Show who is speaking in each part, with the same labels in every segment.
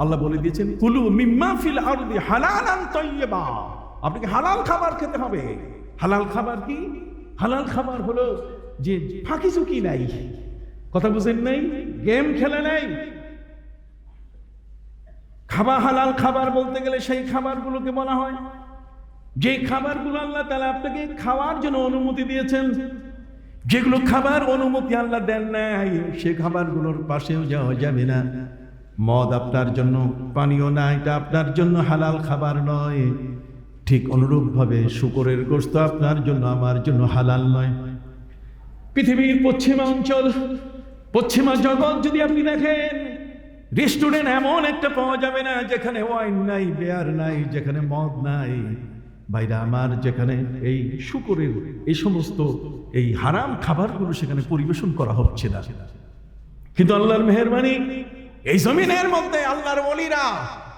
Speaker 1: আল্লাহ বলে দিয়েছেন, কুলু মিম্মা ফিল আরদি হালালান তাইয়্যিবা। আপনাকে হালাল খাবার খেতে হবে? হালাল খাবার কি? হালাল খাবার হলো যে ফাঁকি ঝুঁকি নাই, কথা বুঝেন নাই, গেম খেলে নাই। খাবার হালাল খাবার বলতে গেলে সেই খাবারগুলোকে বলা হয়। যে খাবারগুলো আল্লাহ তাআলা আপনাকে খাওয়ার জন্য অনুমতি দিয়েছেন, যেগুলো খাবার অনুমতি আল্লাহ দেন নাই, সে খাবারগুলোর পাশেও যাওয়া যাবে না। মদ আপনার জন্য, পানীয় না, এটা আপনার জন্য হালাল খাবার নয়। ঠিক অনুরূপভাবে শুকরের গোস্ত আপনার জন্য, আমার জন্য হালাল নয়। পৃথিবীর পশ্চিমা অঞ্চল পশ্চিমা জগৎ যদি আপনি দেখেন রেস্টুরেন্ট এমন একটা পাওয়া যাবে না, যেখানে ওয়াইন নাই বেয়ার নাই, যেখানে মদ নাই। বাইরে আমার, যেখানে এই শুকরের, এই সমস্ত, এই হারাম খাবারগুলো সেখানে পরিবেশন করা হচ্ছে না। কিন্তু আল্লাহর মেহরবানি এই জমিনের মধ্যে আল্লাহর ওলিরা,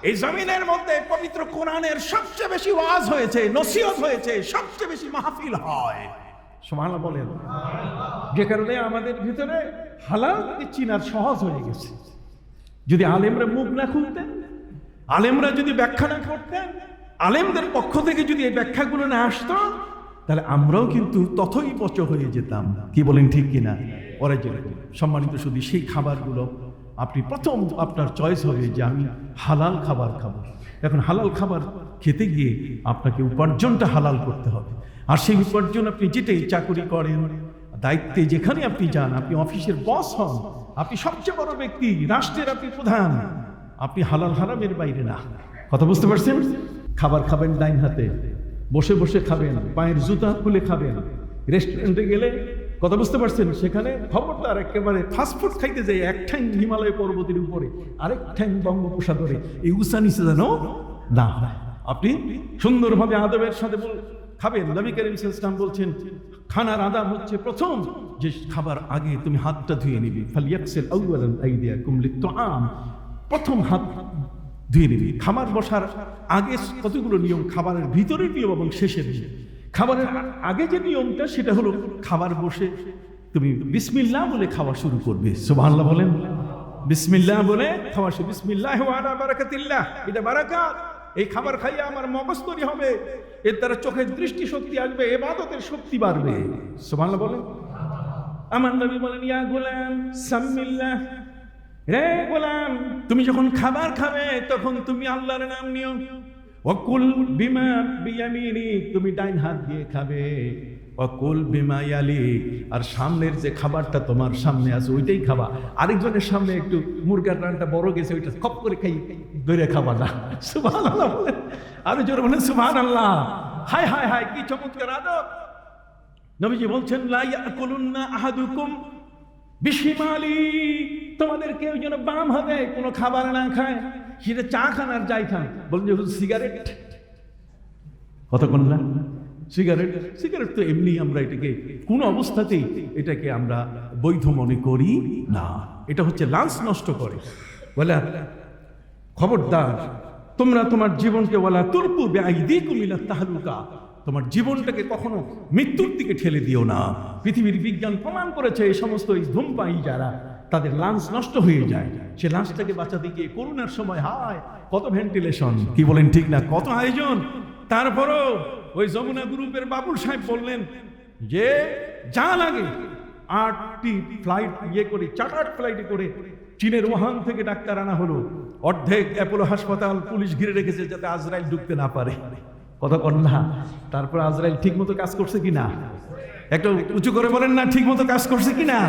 Speaker 1: এই জমিনের মধ্যে পবিত্র কোরআনের সবচেয়ে বেশি ওয়াজ হয়েছে, নসিহত হয়েছে, সবচেয়ে বেশি মাহফিল হয়। সুবহানাল্লাহ বলেন। যে কারণে আমাদের ভিতরে হালালকে চিনার সহজ হয়ে গেছে। যদি আলেমরা মুখ না খুলতেন, আলেমরা যদি ব্যাখ্যা না করতেন, আলেমদের পক্ষ থেকে যদি এই ব্যাখ্যাগুলো না আসতো, তাহলে আমরাও কিন্তু তথই পচ হয়ে যেতাম। কি বলেন ঠিক কিনা? পরে সম্মানিত শুধু সেই খাবারগুলো আপনি প্রথম আপনার চয়েস হবে যে আমি হালাল খাবার খাব। এখন হালাল খাবার খেতে গিয়ে আপনাকে উপার্জনটা হালাল করতে হবে। আর সেই উপার্জন আপনি যেটাই চাকুরি করেন, দায়িত্বে যেখানে আপনি যান, আপনি অফিসের বস হন, আপনি সবচেয়ে বড় ব্যক্তি, রাষ্ট্রের আপনি প্রধান, আপনি হালাল হারামের বাইরে না। কথা বুঝতে পারছেন? খাবার খাবেন ডাইন হাতে, বসে বসে খাবেন, পায়ের জুতা খুলে খাবেন রেস্টুরেন্টে গেলে কথা বুঝতে পারছেন? সেখানে খবরদার একেবারে ফাস্টফুড খাইতে যাই, এক ঠ্যাং হিমালয় পর্বতের উপরে, আরেক ঠ্যাং বঙ্গোপসাগরে। এই উষা নিচে যেন না আপনি সুন্দরভাবে আদবের সাথে খাবেন। নবী করিম ইসলাম বলছেন, খানার আদাব হচ্ছে প্রথম, যে খাবার আগে তুমি হাতটা ধুয়ে নিবি। ফালিয়াকসেল আউয়ালান আইদিয়াকুম লিত্তাআম প্রথম হাত ধুয়ে নিবি। খাবার বসার আগে কতগুলো নিয়ম? খাবারের ভিতরের নিয়ম এবং শেষের নিয়ম খাবারের আগে যে নিয়মটা, সেটা হলো খাবার বসে তুমি বিসমিল্লাহ বলে খাওয়া শুরু করবে। সুবহানাল্লাহ বলেন। বিসমিল্লাহ বলে খাওয়া শুরু বিসমিল্লাহ এটা বারাকাত। এই খাবার খাইয়ে আমার মগজ তৈরি হবে। এর দ্বারা চোখের দৃষ্টি শক্তি আসবে, এবাদতের শক্তি বাড়বে। সুবহানাল্লাহ বলেন। আমার নবী বলেন, ইয়া গোলাম, সাম্মিল্লাহ। রে গোলাম, তুমি যখন খাবার খাবে, তখন তুমি আল্লাহর নাম নিও। অকুল বিমা বিয়ামিনি, তুমি ডাইন হাত দিয়ে খাবে। অকুল বিমা ইয়ালি, আর সামনের যে খাবারটা তোমার সামনে আছে, ওইটাই খাবা। আরেকজনের সামনে একটু মুরগার রানটা বড় গেছে, ওইটা কপ করে খাই ধরে খাবা না। সুবহান আল্লাহ বলেন আরও জোর বলেন সুবহান আল্লাহ হায় হায় হায় কি চমৎকার আদব। নবীজি বলছেন, লা ইয়াকুলুন্না আহাদুকুম বিশিমালি তোমাদের কেউ যেন বাম হাতে কোনো খাবার না খায়, সেটা চা খান আর যাই খান। বলুন যে সিগারেট কতক্ষণ না সিগারেট সিগারেট তো এমনি আমরা এটাকে, কোন অবস্থাতেই এটাকে আমরা বৈধ মনে করি না। এটা হচ্ছে লাঞ্চ নষ্ট করে। বলে, খবরদার, তোমরা তোমার জীবনকে বলা তুরপু বেআইদি কুমিলা তাহলুকা। তোমার জীবনটাকে কখনো মৃত্যুর দিকে ঠেলে দিও না। পৃথিবীর বিজ্ঞান প্রমাণ করেছে, এই সমস্ত এই ধূমপাই যারা, তাদের লাঞ্চ নষ্ট হয়ে যায়। সে লাঞ্চটাকে বাঁচাতে গিয়ে করোনার সময়, হায়, কত ভেন্টিলেশন। কি বলেন ঠিক না? কত আয়োজন। তারপরও ওই যমুনা গ্রুপের বাবুল সাহেব বললেন যে, যা লাগে, আটটি ফ্লাইট ইয়ে করে চার্টার্ড ফ্লাইটে করে চীনের ওহান থেকে ডাক্তার আনা হলো। অর্ধেক অ্যাপোলো হাসপাতাল পুলিশ ঘিরে রেখেছে যাতে আজরাইল ঢুকতে না পারে। কথা কর না। তারপর আজরাইল ঠিক মতো কাজ করছে কি না একটু উঁচু করে বলেন না ঠিক মতো কাজ করছে কি না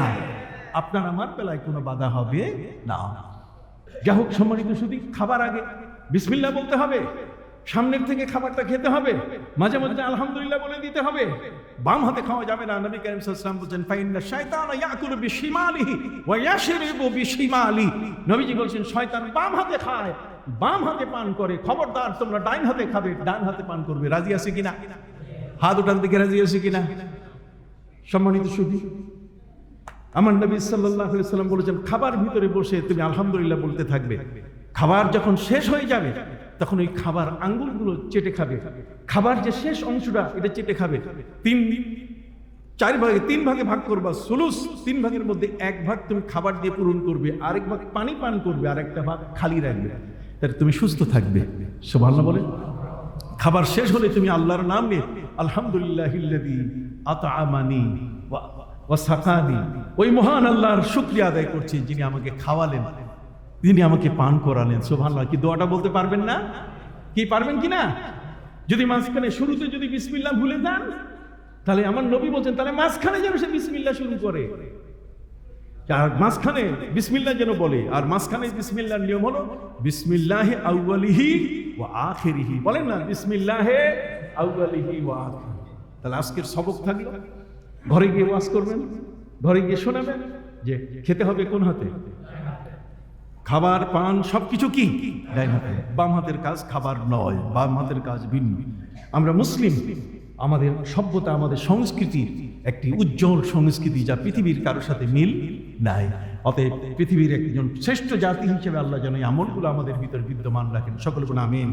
Speaker 1: আপনার আমার বেলায় কোনো বাধা হবে না। যা হোক, সম্মানিত শুধু খাবার আগে। বিসমিল্লা বলতে হবে। সামনের থেকে খাবারটা খেতে হবে। মাঝে মাঝে আলহামদুলিল্লাহ বলে দিতে হবে। বাম হাতে খাওয়া যাবে না। নবী করিম সাল্লাল্লাহু বলছেন, ফাইন্না শাইতান ইয়াকুলু বিশিমালিহি ওয়া ইয়াশরিবু বিশিমালি। নবীজি বলছেন, শয়তান বাম হাতে খায় বাম হাতে পান করে, খবরদার, তোমরা ডাইন হাতে খাবে, ডান হাতে পান করবে। রাজি আছে কিনা? হাত উঠান দিকে রাজি আছে কিনা? সম্মানিত সুধী, আমার নবী সাল্লাহ সাল্লাম বলেছেন, খাবার ভিতরে বসে তুমি আলহামদুলিল্লাহ বলতে থাকবে। খাবার যখন শেষ হয়ে যাবে, তখন ওই খাবার আঙ্গুলগুলো চেটে খাবে। খাবার যে শেষ অংশটা, এটা চেটে খাবে। তিন দিন, চার ভাগে, তিন ভাগে ভাগ করবা, সুলুস, তিন ভাগের মধ্যে এক ভাগ তুমি খাবার দিয়ে পূরণ করবে, আরেক ভাগ পানি পান করবে আর একটা ভাগ খালি রাখবে। তাহলে তুমি সুস্থ থাকবে। সুবহানাল্লাহ বলে খাবার শেষ হলে তুমি আল্লাহর নাম আলহামদুলিল্লাহ ওয়া সাকানি ওই মহান আল্লাহর শুক্রিয়া আদায় করছি যিনি আমাকে খাওয়ালেন, যিনি আমাকে পান করালেন। সুবহানাল্লাহ, কি দোয়াটা বলতে পারবেন না? কি পারবেন কি না? যদি মাঝখানে শুরুতে যদি বিসমিল্লাহ ভুলে যান, তাহলে আমার নবী বলছেন, তাহলে মাঝখানে যেন সে বিসমিল্লা শুরু করে। আর মাঝখানে বিসমিল্লাহ যেন বলে। আর মাঝখানে বিসমিল্লাহর নিয়ম হলো বিসমিল্লাহে আউয়ালিহি ওয়া আখিরিহি। বলেন না, বিসমিল্লাহে আউয়ালিহি ওয়া আখিরিহি। তাহলে আজকের সবক থাকল ঘরে গিয়ে ওয়াজ করবেন, ঘরে গিয়ে শোনাবেন যে খেতে হবে কোন হাতে? খাবার, পান, সবকিছু কি? ডাইন হাতে। বাম হাতের কাজ খাবার নয়, বাম হাতের কাজ ভিন্ন। আমরা মুসলিম, আমাদের সভ্যতা, আমাদের সংস্কৃতির একটি উজ্জ্বল সংস্কৃতি যা পৃথিবীর কারোর সাথে মিল নাই। অতএব পৃথিবীর একজন শ্রেষ্ঠ জাতি হিসেবে আল্লাহ যেন এই আমলগুলো আমাদের ভিতর বিদ্যমান রাখেন। সকল গুণ আমিন।